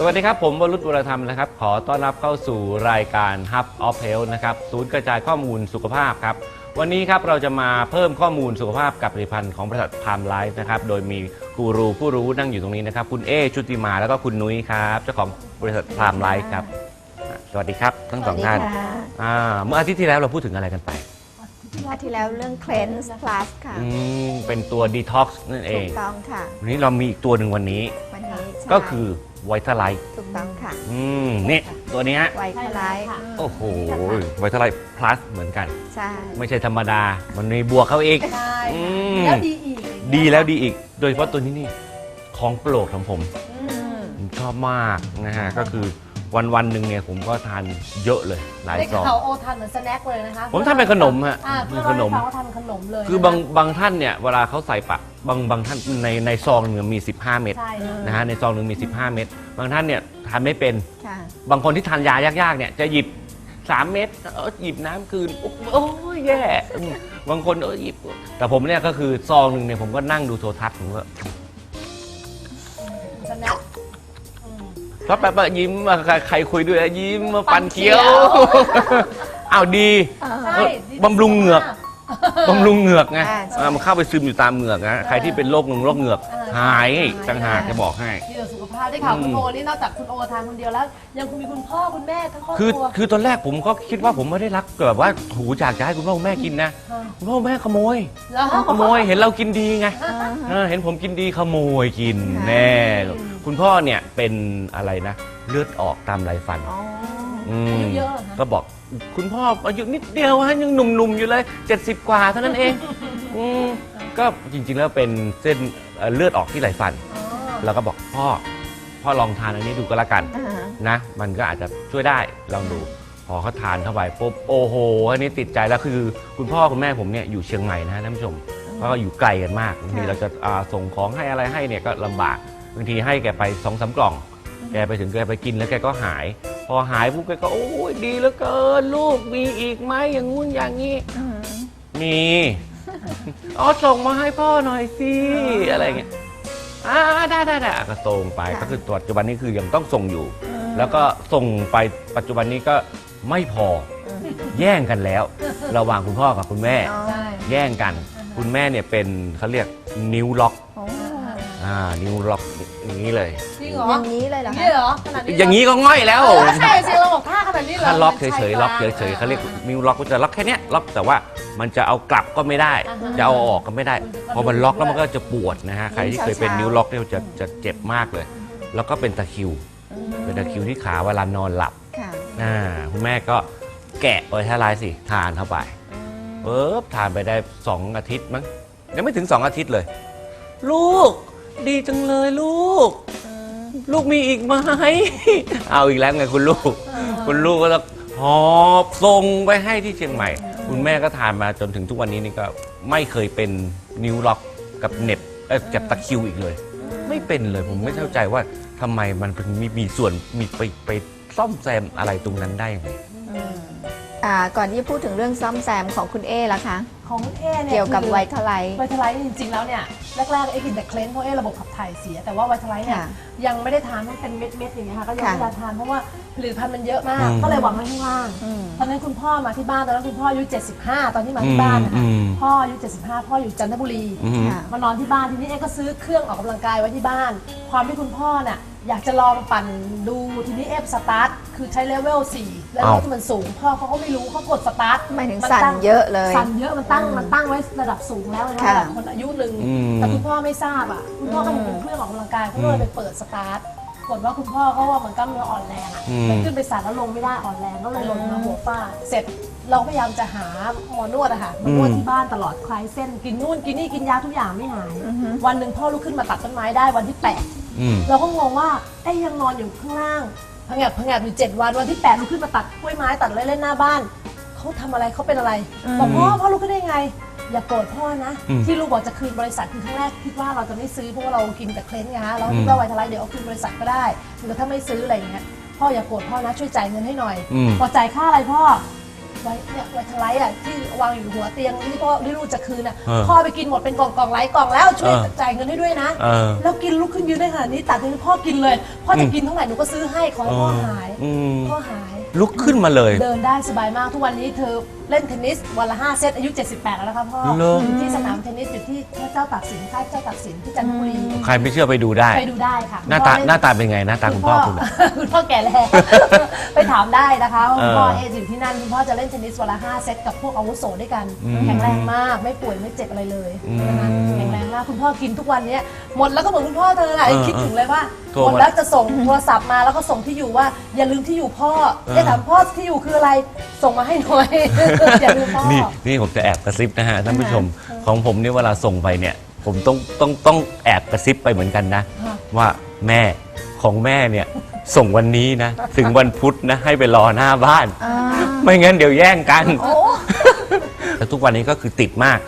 สวัสดีครับ ผมวรุษวรธรรมนะครับ ขอต้อนรับเข้าสู่รายการ Hub of Health นะครับศูนย์กระจายข้อมูลสุขภาพครับ วันนี้ครับเราจะมาเพิ่มข้อมูลสุขภาพกับผลิตภัณฑ์ของบริษัท Prime Life นะครับโดยมีกูรูผู้รู้นั่งอยู่ตรงนี้นะครับ คุณเอชุติมาแล้วก็คุณนุ้ยครับเจ้าของบริษัท Prime Life ครับอะสวัสดีครับทั้งสองท่านสวัสดีค่ะอ่าเมื่ออาทิตย์ที่แล้วเราพูดถึงอะไรกันไปอาทิตย์ที่แล้วเรื่อง cleanse plus ค่ะอืมเป็นตัว Detox นั่นเอถูงกต้องค่ะ วันนี้เรามีอีกตัวหนึ่งวันนี้ วันนี้ใช่ก็คือ ไวท์ไลท์ถูกต้องค่ะ อืมนี่ตัวนี้ฮะไวท์ไลท์โอ้โหไวท์ไลท์ plus เหมือนกัน ใช่ ไม่ใช่ธรรมดา มันมีบวกเขาอีกใช่อืมแล้วดีอีก ดีแล้วดีอีก โดยเฉพาะตัวนี้นี่ของโปรดของผมอืมผมชอบมากนะฮะก็คือวันวันๆหนึ่งเนี่ยผมก็ทานเยอะเลยหลายได้ซองข่าวโอทานเหมือนสแน็คเลยนะคะ ผมทานเป็นขนมฮะอ่าเป็เพื่อนขนมเราให้ฟังว่าทำเป็นขนมเลยคือบางบางท่านเนี่ยเวลาเขาใส่ปะ บางบางท่านในในซองหนึ่งมี 15 เม็ดใช่นะฮะในซองหนึ่งมี 15 เม็ดบางท่านเนี่ยทานไม่เป็น ค่ะ บางคนที่ทานยายากๆเนี่ยจะหยิบ 3 เม็ดเออหยิบน้ำคืน โอ้โอ้ยแย่อืมบางคนเออหยิบ แต่ผมเนี่ยก็คือซองหนึ่งเนี่ยผมก็นั่งดูโทรทัศน์ผมก็สแน็คก็แบบว่ายิ้มมาใครใครคุยด้วยแล้วยิ้มมาปันเคี้ยว อ้าวดี ใช่ดีบำรุงเหงือก บำรุงเหงือกไงอ่าใช่อ่ามันเข้าไปซึมอยู่ตามเหงือกนะใครที่เป็นโรคหนึ่งโรคเหงือกหายต่างหากจะบอกให้ดีต่อสุขภาพได้ข่าวอืมคุณโอนี่นอกจากคุณโอทานคนเดียวแล้ว ยังคุณมีคุณพ่อคุณแม่ทั้งครอบคือครัว คือตอนแรกผมก็คิดว่าผมไม่ได้รักแบบว่าหูอยากจะให้คุณพ่อคุณแม่กินนะอ่า คุณพ่อคุณแม่ขโมย แล้วขโมยเห็นเรากินดีไงอ่าฮะเออเห็นผมกินดีขโมยกินค่ะแน่คุณพ่อเนี่ยเป็นอะไรนะ เลือดออกตามไรฟันอ๋ออือามยุเยอะเหรอก็คะบอก คุณพ่ออายุนิดเดียวฮะยังหนุ่มๆอยู่เลย 70 กว่าเท่านั้นเองอืมก็จริงๆแล้วเป็นเส้นเอ่อเลือดออกที่ไรฟันอ๋อเราก็บอกพ่อพ่อลองทานอันนี้ดูก็แล้วกันอ่าฮะ นะ มันก็อาจจะช่วยได้ลองดูพอเขาทานเข้าไปปุ๊บโอ้โหอันนี้ติดใจแล้วคือ คุณพ่อคุณแม่ผมเนี่ยอยู่เชียงใหม่นะฮะท่านผู้ชมก็อยู่ไกลกันมากบางทีเราจะอ่าส่งของให้อะไรให้เนี่ยก็ลำบากบางทีให้แกไปสองสามกล่อง แกไปถึงแกไปกินแล้วแกก็หาย พอหายปุ๊บแกก็โอ้ยดีเหลือเกิน ลูกมีอีกไหมอย่างงู้นอย่างนี้ อืม มี อ๋อส่งมาให้พ่อหน่อยสิ อะไรเงี้ยอ่าได้ได้ได้ก็ส่งไปก็คือปัจจุบันนี้คือยังต้องส่งอยู่แล้วก็ส่งไปปัจจุบันนี้ก็ไม่พอแย่งกันแล้ว ระหว่างคุณพ่อกับคุณแม่ อ๋อ ใช่ แย่งกัน คุณแม่เนี่ยเป็นเขาเรียกนิ้วล็อก อ๋ออ่านิ้วล็อกอย่างนี้เลย จริงเหรออย่างนี้เลยเหรออย่างคะนี้เหรอขนาดนี้เหรอย่างนี้ก็ง่อยแล้วเออใช่สิเราบอกท่าขนาดนี้เหรอถ้าล็อกมันเฉใช่ยๆล็อกปะเฉยๆเขาเรียกนิ้วล็อกก็จะล็อกแค่เนี้ยล็อกแต่ว่ามันจะเอากลับก็ไม่ได้อ่าฮะจะเอาออกก็ไม่ได้มันจะพอมันล็อกแล้วมันก็จะปวดนะฮะใครที่เคยเป็นช้าๆนิ้วล็อกเนี่ยจะจะเจ็บมากเลย แล้วก็เป็นตะคริวอืมเป็นตะคริวที่ขาเวลานอนหลับ ค่ะอ่าคุณแม่ก็แกะไว้ท่าลายสิทานเข้าไปปุ๊บทานไปได้ 2 อาทิตย์มั้งยังไม่ถึง 2 อาทิตย์เลย ลูก ดีจังเลยลูก ลูกมีอีกไหม เอาอีกแล้วไงคุณลูก คุณลูกก็ต้องหอบส่งไปให้ที่เชียงใหม่ คุณแม่ก็ทานมาจนถึงทุกวันนี้นี่ก็ไม่เคยเป็นนิ้วล็อกกับเหน็บเอ้ยกับตะคริวอีกเลย ไม่เป็นเลยผมไม่เข้าใจว่าทำไมมันถึงมีมีส่วนมีไปไปซ่อมแซมอะไรตรงนั้นได้ยังไง อ่าก่อนที่จะพูดถึงเรื่องซ่อมแซมของคุณเอล่ะคะ ของคุณเอเนี่ยเกี่ยวกับคือ ไวท์ไลท์ ไวท์ไลท์จริงๆ แล้วเนี่ยแรกๆเอ้กินแต่เคลนเพราะเอ้ระบบขับถ่ายเสีย แต่ว่าไวท์ไลท์เนี่ยค่ะยังไม่ได้ทานมันเป็นเม็ดๆอย่างเงี้ยค่ะก็ยังค่ะไม่ได้ทานเพราะว่าผลิตภัณฑ์มันเยอะมาก อืมก็เลยหวังไว้ข้างล่างอืม ตอนนั้นคุณพ่อมาที่บ้านตอนนั้นคุณพ่ออายุ 75 ตอนที่มาที่บ้านนะคะอืม พ่ออายุ 75 พ่ออยู่จันทบุรี อืม ค่ะ มานอนที่บ้านทีนี้เอ๊ก็ซื้อเครื่องออกกำลังกายไว้ที่บ้าน ความที่คุณพ่อน่ะอยากจะลองปั่นดูทีนี้เอฟสตาร์ทคือใช้เลเวล4แล้วอ้าว ที่มันสูงพ่อเขาก็ไม่รู้เขากดสตาร์ทหมายถึงมันสั่นตั้งเยอะเลย สั่นเยอะมันตั้งมันตั้งไว้ระดับสูงแล้วนะค่ะ ระดับคนอายุหนึ่งอืม แต่คุณพ่อไม่ทราบอะคุณพ่อก็เห็นเป็นเครื่องออกกำลังกายเขาก็เลยไปเปิดสตาร์ทกดว่าคุณพ่อเขาว่าเหมือนกล้ามเนื้ออ่อนแรงอะอืม มันขึ้นไปสั่นแล้วลงไม่ได้อ่อนแรงก็เลยลงมาหัวฟาดเสร็จเราพยายามจะหาหมอนวดอะค่ะมานวดที่บ้านตลอดคลายเส้นกินนู่นกินนี่กินยาทุกอย่างไม่หายอือฮึวันหนึ่งพ่อลุกขึ้นมาตัดต้นไม้ได้วันที่แปด อืม เราก็งงว่าเอ้ยยังนอนอยู่ข้างล่างพังแอบพังแอบอยู่เจ็ดวันวันที่แปดลุกขึ้นมาตัดกล้วยไม้ตัดเล่นๆหน้าบ้าน เขาทำอะไรเขาเป็นอะไรอืมบอกพ่อพ่อลุกขึ้นได้ไง อย่าโกรธพ่อนะ อืมที่ลูกบอกจะคืนบริษัทคือครั้งแรกคิดว่าเราจะไม่ซื้อเพราะว่าเรากินแต่เคลนไงฮะเราอืมคิดว่าไวท์ไลท์เดี๋ยวเอาคืนบริษัทก็ได้หรือถ้าไม่ซื้ออะไรอย่างเงี้ยพ่ออย่าโกรธพ่อนะช่วยจ่ายเงินให้หน่อยอืม พอจ่ายค่าอะไรพ่อไว้เนี่ยไวท์ไลท์อะที่วางอยู่หัวเตียงที่พ่อที่ลูกจะคืนอะเออพ่อไปกินหมดเป็นกล่องกล่องๆไลท์กล่องแล้วช่วยเออจ่ายเงินให้ด้วยนะ เออ แล้วกินลุกขึ้นยืนได้ขนาดนี้ตัดให้พ่อกินเลย พ่อจะกินเท่าไหร่หนูก็ซื้อให้ขอให้พ่อหาย อืม พ่อหาย ลุกขึ้นมาเลย เดินได้สบายมากทุกวันนี้เธอ เล่นเทนนิสวันละ5เซตอายุ 78 แล้วนะคะพ่อเหรออ ยู่ที่สนามเทนนิสอยู่ที่เจ้าตากสินค่ายเจ้าตากสินที่จันทบุรีใครไม่เชื่อไปดูได้ ไปดูได้ค่ะหน้าตาคุณพ่อเล่ หน้าตาเป็นไงหน้าตาคุณพ่อคุณคุณพ่อแก่แล้ว ไปถามได้นะคะว่าคุณพ่อเออเออยู่ที่นั่นคุณพ่อจะเล่นเทนนิสวันละ5เซตกับพวกอาวุโสด้วยกัน อืมแข็งแรงมากไม่ป่วยไม่เจ็บอะไรเลยอืมนะคะแข็งแรงมากคุณพ่อกินทุกวันเนี้ยหมดแล้วก็เหมือนคุณพ่อเธออะเออคิดถึงเลยว่าโทรหมดมาแล้วจะส่งโทรศัพท์มาแล้วก็ส่งที่อยู่ว่า อย่าลืมที่อยู่พ่อเออ เอ๊ะถามพ่อที่อยู่คืออะไรส่งมาให้หน่อยอย่าลืมพ่อ นี่นี่ผมจะแอบกระซิบนะฮะท่านผู้ชมของผมเนี่ยเวลาส่งไปเนี่ย ผมต้องต้องต้องแอบกระซิบไปเหมือนกันนะ ค่ะ ว่าแม่ของแม่เนี่ยส่งวันนี้นะ ถึงวันพุธนะให้ไปรอหน้าบ้าน อ่าไม่งั้นเดี๋ยวแย่งกัน โอ้แต่ทุกวันนี้ก็คือติดมาก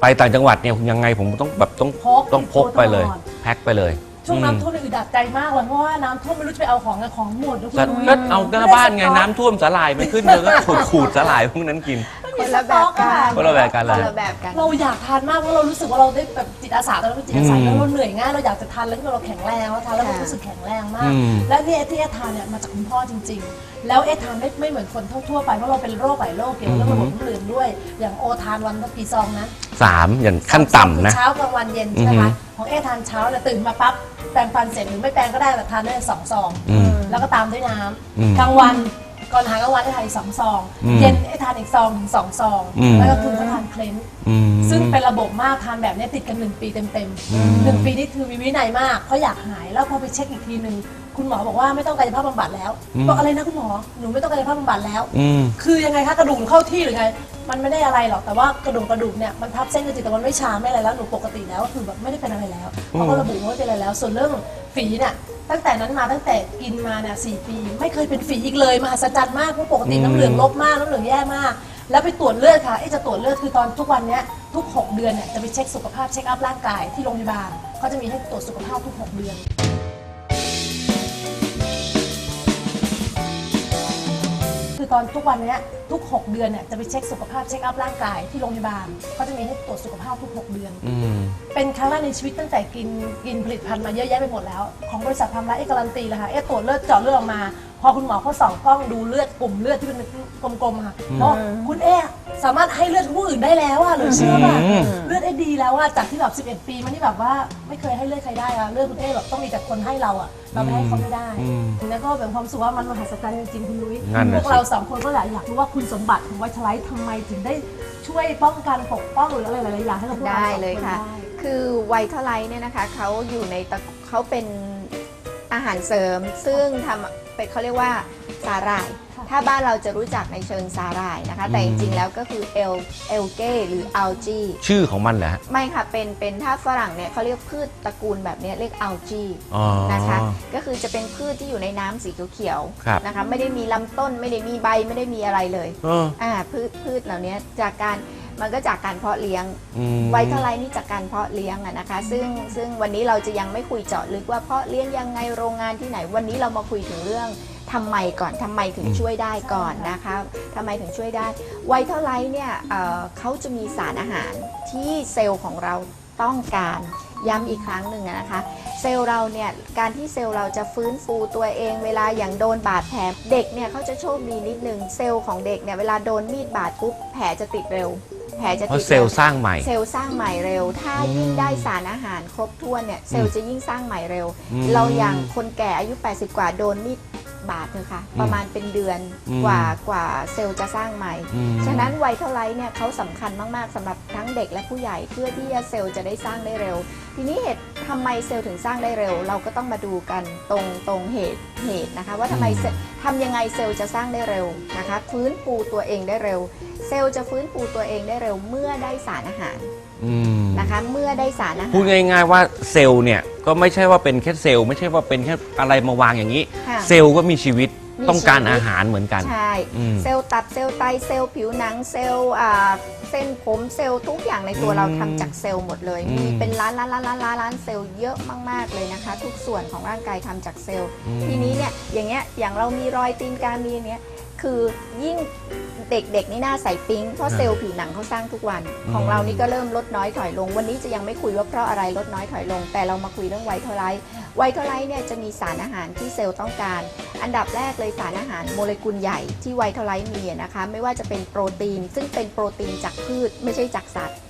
ไปต่างจังหวัดเนี่ยยังไงผมต้องแบบต้องพกต้องพกไปเลย แพ็คไปเลย ช่วงอืมน้ำท่วมนี่อึดอัดใจมากเลยเพราะว่าน้ำท่วมไม่รู้จะไปเอาของอะของหมดแล้วคุก็ณนุ้ยก็เอาหน้าบ้านไงน้ำท่วมสาลายมันขึ้นเลยก็ขูดขูดสาลายพวกนั้นกิน คนละแบบกันคนละแบบกันเหรอคนละแบบกันเราอยากทานมากเพราะเรารู้สึกว่าเราได้แบบจิตอาสาตอนนั้นเป็นจิตอาสาอืมแล้วเราเหนื่อยง่ายเราอยากจะทานแล้วที่เราแข็งแรงแล้วทานแล้วเราค่ะรู้สึกแข็งแรงมากอืมและเนี่ยที่เอทานเนี่ยมาจากคุณพ่อจริง ๆ แล้วเอทานไม่ไม่เหมือนคนทั่วๆไปเพราะเราเป็นโรคหลายโรคเกี่ยวกับเรื่องระบบน้ำเหลืองด้วย อย่างโอทานวันละกี่ซองนะสามอย่างขั้นต่ำนะเช้ากลางวันเย็นใช่ไหมอือฮึคะของเอทานเช้าเนี่ยตื่นมาปั๊บแปรงฟันเสร็จหรือไม่แปรงก็ได้แต่ทานได้สองซองอืมแล้วก็ตามด้วยน้อืมำกลางวัน ก่อนอาหารกลางวันให้ทานอีกสองซอง อืมเย็นให้ทานอีกซองถึงสองซอง อืม แล้วก็คือให้ทานเคลนอืม ซึ่งเป็นระบบมากทานแบบนี้ติดกันหนึ่งปีเต็มอืม ๆหนึ่งปีนี่คือมีวินัยมากเพราะอยากหายแล้วพอไปเช็คอีกทีหนึ่งคุณหมอบอกว่าไม่ต้องกายภาพบำบัดแล้วบอกอะไรนะคุณหมอหนูไม่ต้องกายภาพบำบัดแล้ว อืม คือยังไงคะกระดูกเข้าที่หรือไง มันไม่ได้อะไรหรอกแต่ว่ากระดูกกระดูกเนี่ยมันทับเส้นกระจิตแต่มันไม่ชาไม่อะไรแล้วหนูปกติแล้วก็คือแบบไม่ได้เป็นอะไรแล้วเขาก็ระบุว่าไม่เป็นอะไรแล้ว ส่วนเรื่องฝีเนี่ย ตั้งแต่นั้นมาตั้งแต่กินมาเนี่ยสี่ปี ไม่เคยเป็นฝีอีกเลยมหัศจรรย์มากเพราะปกติน้ำเหลืองลบมากน้ำเหลืองแย่มาก แล้วไปตรวจเลือดค่ะไอ้จะตรวจเลือดคือตอนทุกวันเนี้ยทุก 6 เดือนเนี่ยจะไปเช็คสุขภาพเช็คอัพร่างกายที่โรงพยาบาลเขาจะมีให้ตรวจสุขภาพทุก 6 เดือน คือตอนทุกวันเนี้ยทุก 6 เดือนเนี่ยจะไปเช็คสุขภาพเช็คอัพร่างกายที่โรงพยาบาลเขาจะมีให้ตรวจสุขภาพทุก 6 เดือน อืม เป็นครั้งแรกในชีวิตตั้งแต่กินกินผลิตภัณฑ์มาเยอะแยะไปหมดแล้ว ของบริษัททำร้ายเอกการันตีเลยค่ะเอ๊ะตรวจเลือดเจาะเลือดออกมา พอคุณหมอเขาส่องกล้องดูเลือดกลุ่มเลือดที่เป็นกลมๆอะค่ะเพราะคุณเอ๊ะ สามารถให้เลือดผู้อื่นได้แล้วอะหรือเชื่อป่ะอืมเลือดเอ๊ะดีแล้วอะจากที่แบบ11 ปีมานี่แบบว่าไม่เคยให้เลือดใครได้อะเลือดคุณเอ๊ะแบบต้องมีแต่คนให้เราอะเราไม่ให้เขาไม่ได้อืมแล้วก็แบบความรู้สุขว่ามันมหัศจรรย์จริงๆคุณนุ้ยนั่นพน่ะวกสิเราสองคนก็อยากอยากรู้ว่าคุณสมบัติของไวท์ไลท์ทำไมถึงได้ช่วยป้องกันปกป้องหรืออะไรหลายๆอย่างให้กับพวกเราได้สองเลยนค่ะได้ คือไวท์เทอร์ไลท์เนี่ยนะคะเขาอยู่ในตระเขาเป็น อาหารเสริม ซึ่งทำเป็นเขาเรียกว่าสาหร่ายค่ะถ้าบ้านเราจะรู้จักในเชิงสาหร่ายนะคะ แต่จริงๆแล้วก็คือเอลเอลเก้หรืออัลจีชื่อของมันเหรอฮะไม่ค่ะ เป็นเป็นถ้าฝรั่งเนี่ยเขาเรียกพืชตระกูลแบบเนี้ยเรียกอัลจีอ๋อนะคะ ก็คือจะเป็นพืชที่อยู่ในน้ำสีเขียวครับๆนะคะ ไม่ได้มีลำต้นไม่ได้มีใบไม่ได้มีอะไรเลยเอออ่าพืชพืชเหล่านี้จากการ มันก็จากการเพาะเลี้ยง อืม ไวท์เทอร์ไลท์นี่จากการเพาะเลี้ยงอะนะคะ ซึ่งซึ่งวันนี้เราจะยังไม่คุยเจาะลึกว่าเพาะเลี้ยงยังไงโรงงานที่ไหน วันนี้เรามาคุยถึงเรื่องทำไมก่อนทำไมถึงอืมช่วยได้ก่อนนะคะทำไมถึงช่วยได้ ไวท์เทอร์ไลท์เนี่ยเอ่อเขาจะมีสารอาหารที่เซลล์ของเราต้องการย้ำอีกครั้งหนึ่งอะนะคะ เซลล์เราเนี่ยการที่เซลล์เราจะฟื้นฟูตัวเองเวลาอย่างโดนบาดแผลเด็กเนี่ยเขาจะโชคดีนิดนึงเซลล์ของเด็กเนี่ยเวลาโดนมีดบาดปุ๊บแผลจะติดเร็ว แผลจะเพติราะดเซลล์สร้างใหม่ เซลล์สร้างใหม่เร็ว ถ้าอืมยิ่งได้สารอาหารครบถ้วนเนี่ยเซลล์จะยิ่งสร้างใหม่เร็ว อืมเราอย่างคนแก่อายุ 80 กว่าโดนมีดบาดเถอะค่ะอืมประมาณเป็นเดือนอืม กว่ากว่าเซลล์จะสร้างใหม่ อืม ฉะนั้นไวท์เท่าไรเนี่ยเขาสำคัญมาก ๆสำหรับทั้งเด็กและผู้ใหญ่เพื่อที่จะเซลล์จะได้สร้างได้เร็ว ทีนี้เหตุทำไมเซลล์ถึงสร้างได้เร็ว เราก็ต้องมาดูกันตรงตรงเหตุเหตุนะคะ ว่าทำไมเซลล์ทำยังไงเซลล์จะสร้างได้เร็วนะคะฟื้นฟูตัวเองได้เร็ว เซลล์จะฟื้นฟูตัวเองได้เร็วเมื่อได้สารอาหารอืมนะคะ เมื่อได้สารอาหาร พูดง่ายๆว่าเซลล์เนี่ยก็ไม่ใช่ว่าเป็นแค่เซลล์ไม่ใช่ว่าเป็นแค่อะไรมาวางอย่างนี้ ค่ะเซลล์ก็มีชีวิตมีต้องการชีวิต อาหารเหมือนกัน ใช่ อืมเซลล์ตับเซลล์ไตเซลล์ผิวหนังเซลล์อ่าเส้นผมเซลล์ทุกอย่างในตัวอืมเราทำจากเซลล์หมดเลย อืมมีเป็นล้านล้านล้านล้านล้านล้านเซลล์เยอะมากๆเลยนะคะ ทุกส่วนของร่างกายทำจากเซลล์ อืม ทีนี้เนี่ยอย่างเงี้ยอย่างเรามีรอยตีนกามีอย่างเงี้ย คือยิ่งเด็กๆนี่หน้าใสปิ๊งเพราะเซลล์ผิวหนังเขาสร้างทุกวัน ของเรานี่ก็เริ่มลดน้อยถอยลง วันนี้จะยังไม่คุยว่าเพราะอะไรลดน้อยถอยลง แต่เรามาคุยเรื่องไวท์เทอร์ไลท์ไวท์เทอร์ไลท์เนี่ยจะมีสารอาหารที่เซลล์ต้องการ อันดับแรกเลยสารอาหารโมเลกุลใหญ่ที่ไวท์เทอร์ไลท์มีนะคะ ไม่ว่าจะเป็นโปรตีน ซึ่งเป็นโปรตีนจากพืชไม่ใช่จากสัตว์ม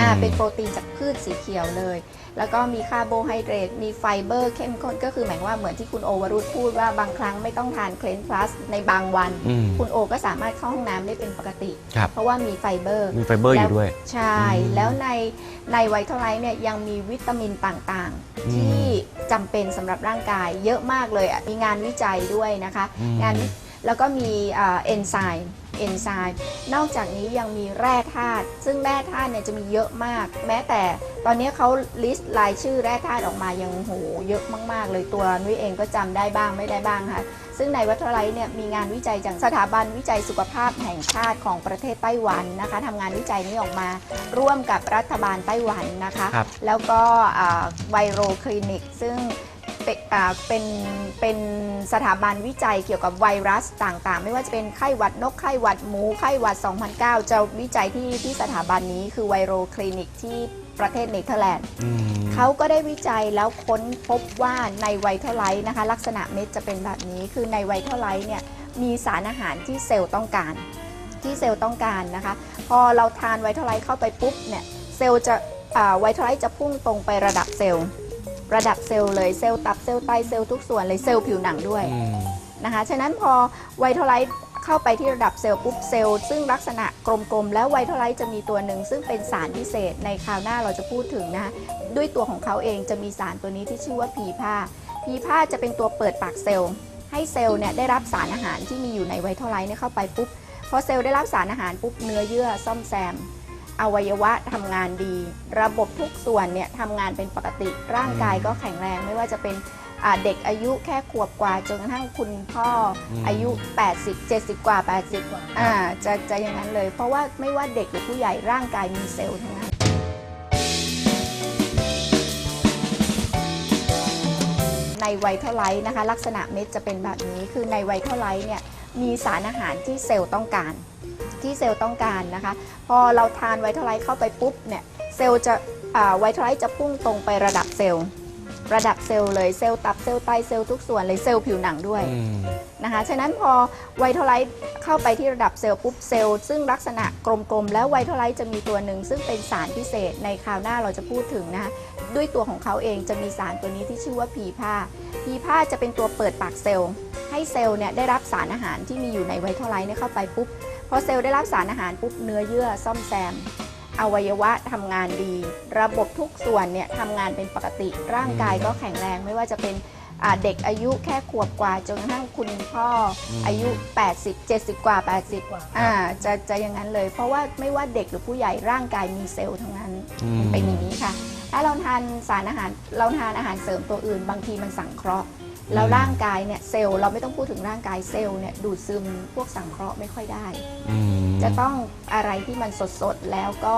อ่าเป็นโปรตีนจากพืชสีเขียวเลย แล้วก็มีคาร์โบไฮเดรตมีไฟเบอร์เข้มข้นก็คือหมายว่าเหมือนที่คุณโอวรุษพูดว่าบางครั้งไม่ต้องทานเคลนพลัสในบางวัน อืมคุณโอก็สามารถเข้าห้องน้ำได้เป็นปกติ ครับ เพราะว่ามีไฟเบอร์ มีไฟเบอร์อยู่ด้วย ใช่ อืมแล้วในในไวท์เทอร์ไลท์เนี่ยยังมีวิตามินต่างอืมๆที่จำเป็นสำหรับร่างกายเยอะมากเลยอะมีงานวิจัยด้วยนะคะ อืม งานวิแล้วก็มีเอนไซม์ เอนไซม์นอกจากนี้ยังมีแร่ธาตุซึ่งแร่ธาตุเนี่ยจะมีเยอะมาก แม้แต่ตอนนี้เขาลิสต์รายชื่อแร่ธาตุออกมายังโหเยอะมาก ๆ เลยตัวนุ้ยเองก็จำได้บ้างไม่ได้บ้างค่ะซึ่งในวัตไลท์เนี่ยมีงานวิจัยจากสถาบันวิจัยสุขภาพแห่งชาติของประเทศไต้หวันนะคะทำงานวิจัยนี้ออกมาร่วมกับรัฐบาลไต้หวันนะคะครับแล้วก็ไวโรคลินิก ซึ่งเป็น อ่าเป็นเป็นสถาบันวิจัยเกี่ยวกับไวรัสต่างๆ ไม่ว่าจะเป็นไข้หวัดนกไข้หวัดหมูไข้หวัด 2009 จะวิจัยที่ที่สถาบันนี้คือไวโรคลินิกที่ประเทศเนเธอร์แลนด์อืมเขาก็ได้วิจัยแล้วค้นพบว่าในไวท์เทอร์ไลท์นะคะ ลักษณะเม็ดจะเป็นแบบนี้ คือในไวท์เทอร์ไลท์เนี่ยมีสารอาหารที่เซลล์ต้องการ ที่เซลล์ต้องการนะคะ พอเราทานไวท์เทอร์ไลท์เข้าไปปุ๊บเนี่ยเซลล์จะอ่าไวท์เทอร์ไลท์จะพุ่งตรงไประดับเซลล์ ระดับเซลล์เลยเซลล์ตับเซลล์ไตเซลล์ทุกส่วนเลยเซลล์ผิวหนังด้วยอืม นะคะฉะนั้นพอไวท์เทอร์ไลท์เข้าไปที่ระดับเซลล์ปุ๊บเซลล์ซึ่งลักษณะกลมๆ แล้วไวท์เทอร์ไลท์จะมีตัวหนึ่งซึ่งเป็นสารพิเศษในคราวหน้าเราจะพูดถึงนะคะด้วยตัวของเขาเองจะมีสารตัวนี้ที่ชื่อว่าพีผ้าพีผ้าจะเป็นตัวเปิดปากเซลล์ ให้เซลล์เนี่ยได้รับสารอาหารที่มีอยู่ในไวท์เทอร์ไลท์เนี่ยเข้าไปปุ๊บพอเซลล์ได้รับสารอาหารปุ๊บเนื้อเยื่อซ่อมแซม อวัยวะทำงานดี ระบบทุกส่วนเนี่ยทำงานเป็นปกติร่างกายก็แข็งแรงไม่ว่าจะเป็นอ่าเด็กอายุแค่ขวบกว่าจนกระทั่งคุณพ่ออมอายุ 80 70 กว่า 80กว่าอ่าจะจะอย่างนั้นเลย เพราะว่าไม่ว่าเด็กหรือผู้ใหญ่ร่างกายมีเซลล์ทั้งนั้นในไวท์เทอร์ไลท์นะคะ ลักษณะเม็ดจะเป็นแบบนี้คือในไวท์เทอร์ไลท์เนี่ยมีสารอาหารที่เซลล์ต้องการ ที่เซลล์ต้องการนะคะ พอเราทานไวท์เทอร์ไลท์เข้าไปปุ๊บเนี่ยเซลล์จะอ่าไวท์เทอร์ไลท์จะพุ่งตรงไประดับเซลล์ระดับเซลล์เลยเซลล์ตับเซลล์ไตเซลล์ทุกส่วนเลยเซลล์ผิวหนังด้วยอืมนะคะฉะนั้นพอไวท์เทอร์ไลท์เข้าไปที่ระดับเซลล์ปุ๊บเซลล์ซึ่งลักษณะกลมๆ แล้วไวท์เทอร์ไลท์จะมีตัวหนึ่ง ซึ่งเป็นสารพิเศษในคราวหน้าเราจะพูดถึงนะคะด้วยตัวของเขาเองจะมีสารตัวนี้ที่ชื่อว่าพีผ้าพีผ้าจะเป็นตัวเปิดปากเซลล์ ให้เซลล์เนี่ยได้รับสารอาหารที่มีอยู่ในไวท์เทอร์ไลท์เนี่ยเข้าไปปุ๊บ พอเซลล์ได้รับสารอาหารปุ๊บเนื้อเยื่อซ่อมแซม อวัยวะทำงานดี ระบบทุกส่วนเนี่ยทำงานเป็นปกติร่างกายก็แข็งแรงไม่ว่าจะเป็นอ่าเด็กอายุแค่ขวบกว่าจนกระทั่งคุณพ่ออมอายุ 80 70 กว่า 80กว่าอ่าจะจะอย่างนั้นเลย เพราะว่าไม่ว่าเด็กหรือผู้ใหญ่ร่างกายมีเซลล์ทั้งนั้นอืมเป็นอย่างนี้ค่ะ ถ้าเราทานสารอาหารเราทานอาหารเสริมตัวอื่น บางทีมันสังเคราะห์ แล้วร่างกายเนี่ยเซลล์เราไม่ต้องพูดถึงร่างกายเซลล์เนี่ยดูดซึมพวกสังเคราะห์ไม่ค่อยได้ อืม จะต้องอะไรที่มันสดๆ แล้วก็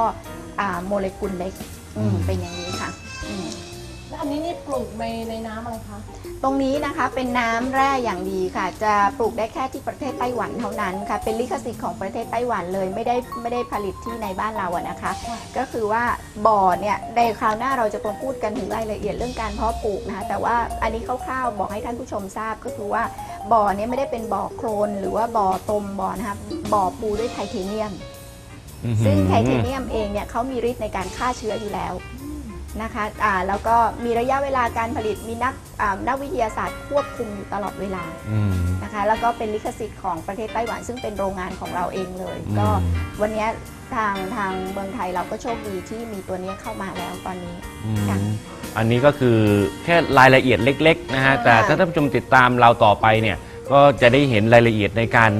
อ่าโมเลกุลเล็กอืมอืม เป็นอย่างนี้ค่ะ ปลูกในในน้ำอะไรคะ ตรงนี้นะคะเป็นน้ำแร่อย่างดีค่ะ จะปลูกได้แค่ที่ประเทศไต้หวันเท่านั้นค่ะ เป็นลิขสิทธิ์ของประเทศไต้หวันเลยไม่ได้ไม่ได้ผลิตที่ในบ้านเราอะนะคะ ค่ะ ก็คือว่าบ่อเนี่ยในคราวหน้าเราจะมาพูดกันถึงรายละเอียดเรื่องการเพาะปลูกนะคะ แต่ว่าอันนี้คร่าวๆบอกให้ท่านผู้ชมทราบก็คือว่าบ่อเนี้ไม่ได้เป็นบ่อโคลนหรือว่าบ่อตมบ่อนะคะบ่อปูด้วยไทเทเนียมอื้อหือซึ่งไทเทเนียมเองเนี่ยเขามีฤทธิ์ในการฆ่าเชื้ออยู่แล้ว นะคะอ่าแล้วก็มีระยะเวลาการผลิตมีนักอ่านักวิทยาศาสตร์ควบคุมอยู่ตลอดเวลาอืม นะคะแล้วก็เป็นลิขสิทธิ์ของประเทศไต้หวัน ซึ่งเป็นโรงงานของเราเองเลย อืม ก็วันเนี้ยทางทางเมืองไทยเราก็โชคดีที่มีตัวเนี้ยเข้ามาแล้วตอนนี้ อืมค่ะอันนี้ก็คือแค่รายละเอียดเล็กๆนะฮะ ค่ะแต่ถ้าท่านผู้ชมติดตามเราต่อไปเนี่ย ก็จะได้เห็นรายละเอียดในการ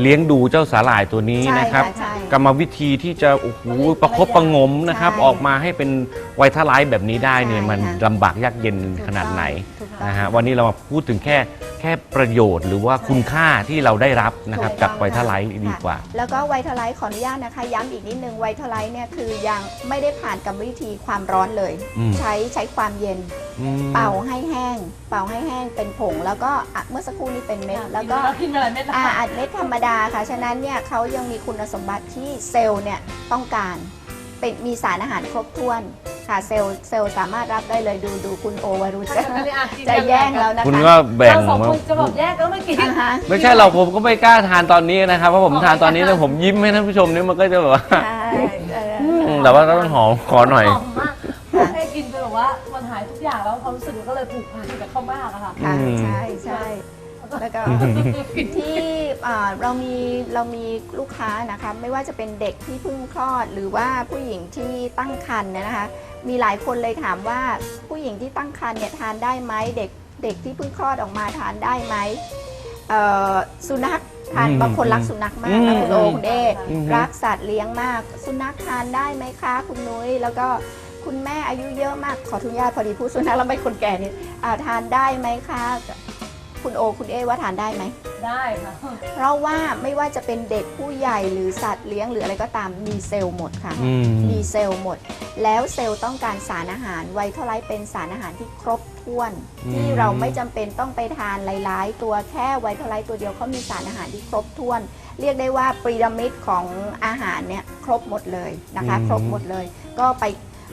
เลี้ยงดูเจ้าสาหร่ายตัวนี้ใช่นะครับค่ะใช่กรรมวิธีที่จะโอ้โหประคบประหงมนะครับ ใช่ออกมาให้เป็นไวท์ไลท์แบบนี้ได้เนี่ยใช่มันค่ะลำบากยากเย็นถูกขนาดไหนถูกต้อง นะฮะวันนี้เรามาพูดถึงแค่แค่ประโยชน์ หรือว่าคุณค่าที่เราได้รับนะครับถูจากต้องไวท์ไลท์ค่ะดีกว่า แล้วก็ไวท์ไลท์ขออนุญาตนะคะ ย้ำอีกนิดนึงไวท์ไลท์เนี่ยคือยังไม่ได้ผ่านกรรมวิธีความร้อนเลย อืม ใช้ใช้ความเย็น อืม เป่าให้แห้ง เป่าให้แห้งเป็นผง แล้วก็อะเมื่อสักครู่นี้เป็นเม็ดแล้วก็ กินไปหลายเม็ดแล้วอ่าค่ะอัดเม็ดธรรมดาค่ะ ฉะนั้นเนี่ยเขายังมีคุณสมบัติที่เซลล์เนี่ยต้องการ เป็นมีสารอาหารครบถ้วน ค่ะเซลล์เซลล์สามารถรับได้เลยดูดูคุณโอวารุจะจะแย่งแล้วนะคะคุณก็แบ่งเราสองมาคนจะบอกแยกก็ไม่กินอ่าฮะไม่ใช่เราผมก็ไม่กล้าทานตอนนี้นะครับเพราะผมอ๋อทานตอนนี้ไม่แล้วกล้าผมยิ้มให้ท่านผู้ชมนี่มันก็จะแบบว่าใช่เอออืมแต่ว่าก็ต้องหอมขอหน่อย หอมมากให้กินไปแบบว่ามันหายทุกอย่างแล้วความรู้สึกมันก็เลยผูกพันกับเขามากอะค่ะ ค่ะอืมใช่ใช่ แล้วก็ที่อ่าเรามีเรามีลูกค้านะคะไม่ว่าจะเป็นเด็กที่เพิ่งคลอด หรือว่าผู้หญิงที่ตั้งครรภ์นนะคะ มีหลายคนเลยถามว่าผู้หญิงที่ตั้งครรภ์เนี่ยทานได้ไหมเด็กเด็กที่เพิ่งคลอดออกมาทานได้ไหมสุนัขทานบางคนรักสุนัขมากนะคุณโอคุณเอรักสัตว์เลี้ยงมาก สุนัขทานได้ไหมคะ คุณนุ้ยแล้วก็คุณแม่อายุเยอะมากขออนุญาตพอดีพูดสุนัขแล้วไม่คนแก่นี่ทานได้ไหมคะ คุณโอคุณเอว่าทานได้ไหม ได้ค่ะ เพราะว่าไม่ว่าจะเป็นเด็กผู้ใหญ่หรือสัตว์เลี้ยงหรืออะไรก็ตามมีเซลล์หมดค่ะ อืม มีเซลล์หมด แล้วเซลล์ต้องการสารอาหารไวท์เท่าไรเป็นสารอาหารที่ครบถ้วน อืม ที่เราไม่จำเป็นต้องไปทานหลายๆ ตัวแค่ไวท์เท่าไรตัวเดียวเขามีสารอาหารที่ครบถ้วน เรียกได้ว่าพีระมิดของอาหารเนี่ยครบหมดเลยนะคะ ครบหมดเลย ก็ไป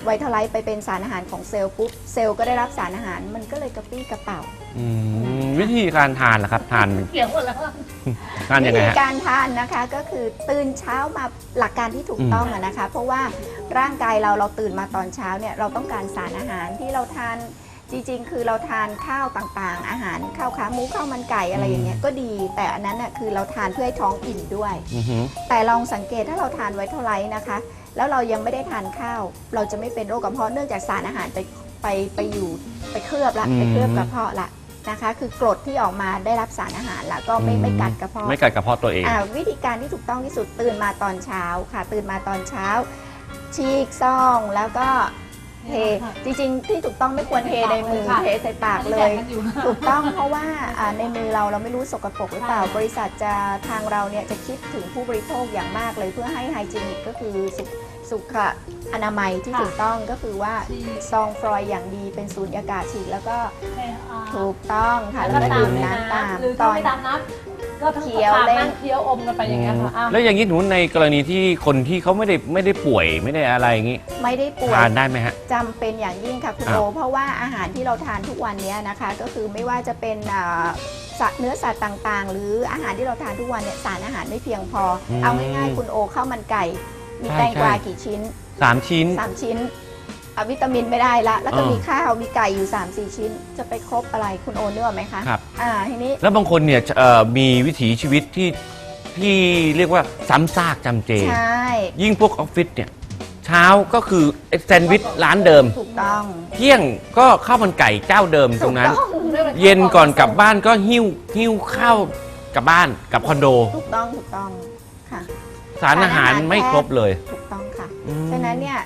ไวท์เท่าไรไปเป็นสารอาหารของเซลล์ปุ๊บเซลล์ก็ได้รับสารอาหารมันก็เลยกระปี้กระเป๋า อืม วิธีการทานล่ะครับ ทานเกี่ยวหมดแล้วทานยังไงวิธีฮะการทานนะคะก็คือตื่นเช้ามาหลักการที่ถูกต้องอะนะคะ เพราะว่าร่างกายเราเราตื่นมาตอนเช้าเนี่ยเราต้องการสารอาหารที่เราทานจริง ๆ คือเราทานข้าวต่างๆ อาหารข้าวขาหมูข้าวมันไก่อะไรอย่างเงี้ยก็ดี แต่อันนั้นน่ะคือเราทานเพื่อให้ท้องอิ่มด้วย อือหือ แต่ลองสังเกตถ้าเราทานไว้เท่าไรนะคะ แล้วเรายังไม่ได้ทานข้าว เราจะไม่เป็นโรคกระเพาะเนื่องจากสารอาหารไปไปไปอยู่ไปเคลือบละไปเคลือบกระเพาะละ นะคะ คือกรดที่ออกมาได้รับสารอาหารแล้วก็ไม่ไม่กัดกระเพาะไม่กัดกระเพาะตัวเองอ่าวิธีการที่ถูกต้องที่สุดตื่นมาตอนเช้าค่ะ ตื่นมาตอนเช้า ฉีกซองแล้วก็เทจริงๆ ที่ถูกต้องไม่ควรเทในมือเทใส่ปากเลย ถูกต้องเพราะว่าอ่าในมือเราเราไม่รู้สกปรกหรือเปล่าบริษัทจะทางเราเนี่ยจะคิดถึงผู้บริโภคอย่างมากเลยเพื่อให้ไฮจีนิกก็คือสุข สุขอนามัยที่ค่ะถูกต้องก็คือว่าฉีกซองฟรอยล์อย่างดีเป็นสูญญากาศฉีกแล้วก็ถูถูกกต้องค่ะแล้วแล้วก็ก็ตาดื่มมในน้ำตามน้ำหรือตถ้าอนไม่ตามน้ำก็ทั้งเคี้ยวตามเล่นนั่งเคี้ยวอมกันไปอย่างเงี้ยค่ะอ้าวแล้วอย่างนี้หนูในกรณีที่คนที่เขาไม่ได้ไม่ได้ป่วยไม่ได้อะไรอย่างนี้ไม่ได้ป่วยทานได้ไหมฮะจำเป็นอย่างยิ่งค่ะคุณอ้าโอวเพราะว่าอาหารที่เราทานทุกวันนี้นะคะก็คือไม่ว่าจะเป็นอ่าสัตว์เนื้อสัตว์ต่างๆ หรืออาหารที่เราทานทุกวันเนี่ยสารอาหารไม่เพียงพออมเอาง่ายๆคุณโอข้าวมันไก่ มีใช่แตงกวาใช่กี่ชิ้นสามชิ้น3ชิ้นอะวิตามินไม่ได้ละ แล้วก็เออมีข้าวมีไก่อยู่3 4ชิ้น จะไปครบอะไรคุณโอเนื้ออกไหมคะครับอ่าทีนี้แล้วบางคนเนี่ยเอ่อมีวิถีชีวิตที่ที่เรียกว่าซ้ำซากจำเจ ใช่ยิ่งพวกออฟฟิศเนี่ย เช้าก็คือแซนด์วิชร้านเดิม ถูกต้องเที่ยงก็ข้าวมันไก่เจ้าเดิมตรงนั้นถูกต้องเย็นก่อนกลับบ้านก็หิ้วหิ้วข้าวกลับบ้านกับคอนโด ถูกต้องถูกต้องค่ะ สารอาหารไม่ครบเลย ถูกต้องค่ะ อืม ฉะนั้นเนี่ย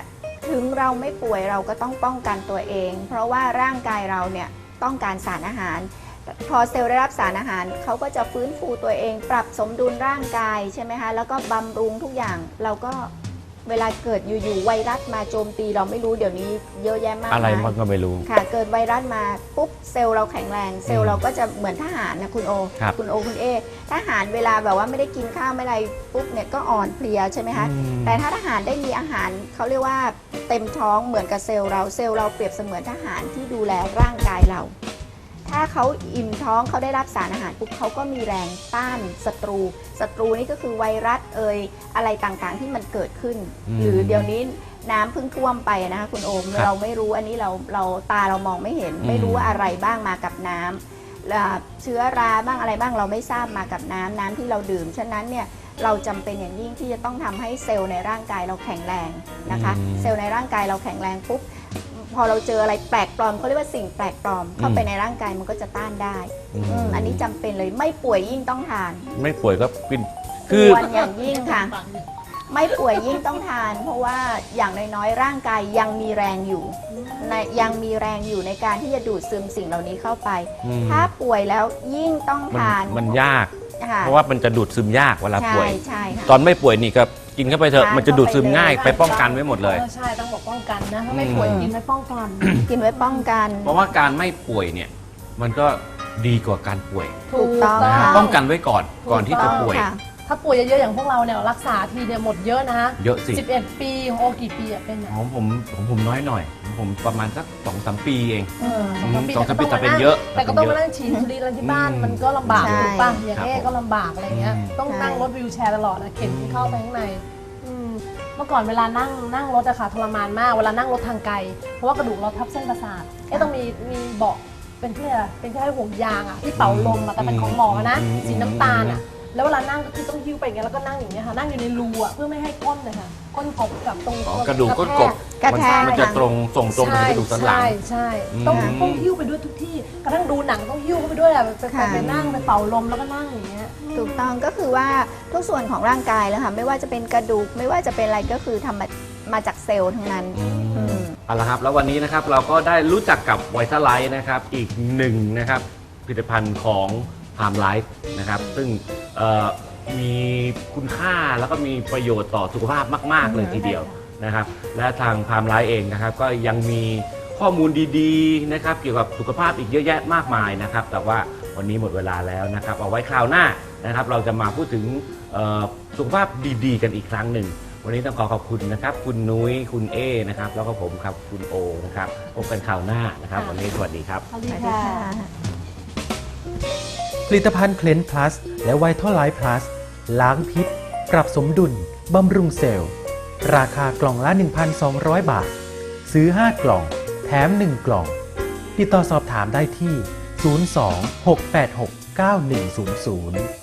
ถึงเราไม่ป่วยเราก็ต้องป้องกันตัวเอง เพราะว่าร่างกายเราเนี่ยต้องการสารอาหาร พอเซลล์ได้รับสารอาหารเขาก็จะฟื้นฟูตัวเอง ปรับสมดุลร่างกายใช่ไหมคะแล้วก็บำรุงทุกอย่างเราก็ เวลาเกิดอยู่ๆไวรัสมาโจมตีเราไม่รู้เดี๋ยวนี้เยอะแยะมากอะไรมายมันก็ไม่รู้ ค่ะ เกิดไวรัสมาปุ๊บเซลล์เราแข็งแรง เซลอืล์มเราก็จะเหมือนทหารนะคุณโอครับคุณโอคุณเอทหารเวลาแบบว่าไม่ได้กินข้าวไม่อะไรปุ๊บเนี่ยก็อ่อนเพลียใช่ไหมคะอืม แต่ถ้าทหารได้มีอาหารเขาเรียกว่าเต็มท้องเหมือนกับเซลล์เราเซลล์เราเปรียบเสมือนทหารที่ดูแลร่างกายเรา ถ้าเขาอิ่มท้องเขาได้รับสารอาหารปุ๊บเขาก็มีแรงต้านศัตรูศัตรูนี่ก็คือไวรัสเอ่ยอะไรต่างๆที่มันเกิดขึ้นอืมหรือเดี๋ยวนี้น้ำเพิ่งท่วมไปนะคะคุณโอมครับเราไม่รู้อันนี้เราเราตาเรามองไม่เห็น อืม ไม่รู้ว่าอะไรบ้างมากับน้ำแล้วเชื้อราบ้างอะไรบ้างเราไม่ทราบมากับน้ำน้ำที่เราดื่มฉะนั้นเนี่ยเราจำเป็นอย่างยิ่งที่จะต้องทำให้เซลล์ในร่างกายเราแข็งแรงนะคะ อืม เซลล์ในร่างกายเราแข็งแรงปุ๊บ พอเราเจออะไรแปลกปลอมเขาเรียกว่าสิ่งแปลกปลอมเข้าไปในร่างกายมันก็จะต้านได้อืม อืมอันนี้จำเป็นเลยไม่ป่วยยิ่งต้องทานไม่ป่วยก็กินคคือวรอย่างยิ่งค่ะ ไม่ป่วยยิ่งต้องทาน เพราะว่าอย่างน้อยๆร่างกายยังมีแรงอยู่ในยังมีแรงอยู่ในการที่จะดูดซึมสิ่งเหล่านี้เข้าไป อืม ถ้าป่วยแล้วยิ่งต้องมันทานมันยาก ค่ะเพราะว่ามันจะดูดซึมยากเวลาใช่ป่วย ใช่ค่ะ ตอนไม่ป่วยนี่ก็ กินเข้าไปเถอะทานมันจะดูดซึมเข้าไปเลยง่าย ไปป้องกันไว้หมดเลย ออใช่ต้องบอกป้องกันนะถ้าไม่ป่วยอืมกินไม่ป้องกัน กินไว้ป้องกัน เพราะว่าการไม่ป่วยเนี่ย มันก็ดีกว่าการป่วยถูกต้องนะฮะค่ะ ป้องกันไว้ก่อน ก่อนที่จะป่วย ค่ะ ถ้าป่วยเยอะๆอย่างพวกเราเนี่ยรักษาทีเนี่ยหมดเยอะนะฮะเยอะสิ 11 ปีของโอกี่ปีอะเป็นอะของผมของผมน้อยหน่อยของผมประมาณสักสองสามปีเอง เอออืมปีสองสามปีก็แต่เป็นมาเยอะแต่ก็ต้องแต่เป็นเยอะมานั่งฉีดอินซูลินอะไรที่บ้านอืมมันก็ลำบากใช่ ถูกป่ะอย่างครับแม่ก็ลำบากอะไรเงี้ย อืม ต้องนั่งใช่รถวิวแชร์ตลอดนะเข็นเข้าไปข้างในอืมเมื่อก่อนเวลานั่งนั่งรถอะค่ะทรมานมากเวลานั่งรถทางไกล เพราะว่ากระดูกเราทับเส้นประสาทเอ๊ะต้องมีมีเบาะเป็นที่อะไรเป็นแค่ห่วงยางอะที่เป่าลมอะแต่เป็นของหมอนะอืมสีน้ำตาลอะ แล้วเวลานั่งก็คือต้องหิ้วไปอย่างเงี้ยแล้วก็นั่งอย่างเงี้ยค่ะนั่งอยู่ในรูอะเพื่อไม่ให้ก้นเลยค่ะก้นกบกับตรงอ๋อกระดูกก้นกบกระมันแทก มันจะตรงส่งตรงไปที่กระดูกสันหลัง ใช่ใช่อืม ต้องต้องหิ้วไปด้วยทุกที่กระทั่งดูหนังต้องหิ้วเข้าไปด้วยอะไปไปค่ะ ไปนั่งไปเป่าลมแล้วก็นั่งอย่างเงี้ย ถูกต้องก็คือว่าทุกส่วนของร่างกายแล้วค่ะไม่ว่าจะเป็นกระดูกไม่ว่าจะเป็นอะไรก็คือทำมามาจากเซลล์ทั้งนั้น อืม เอาละครับ แล้ววันนี้นะครับเราก็ได้รู้จักกับไวท์ไลท์นะครับ อีกหนึ่งนะครับผลิตภัณฑ์ของ พามไลฟ์นะครับ ซึ่งเอ่อมีคุณค่าแล้วก็มีประโยชน์ต่อสุขภาพมาก ๆ เลยทีเดียวนะครับ และทางพามไลฟ์เองนะครับ ก็ยังมีข้อมูลดีๆนะครับ เกี่ยวกับสุขภาพอีกเยอะแยะมากมายนะครับ แต่ว่าวันนี้หมดเวลาแล้วนะครับ เอาไว้คราวหน้านะครับ เราจะมาพูดถึงเอ่อสุขภาพดีๆ กันอีกครั้งหนึ่ง วันนี้ต้องขอขอบคุณนะครับ คุณนุ้ยคุณเอนะครับ แล้วก็ผมครับคุณโอนะครับพบกันคราวหน้านะครับ วันนี้สวัสดีครับ สวัสดีสวัสดีค่ะค่ะผ ลิตภัณฑ์เคลนพลัสและไวท์เทอร์ไลท์พลัสล้างพิษ ปรับสมดุล บำรุงเซลล์ ราคากล่องละ 1,200 บาท ซื้อ 5 กล่อง แถม 1 กล่อง ติดต่อสอบถามได้ที่ 02 686 9100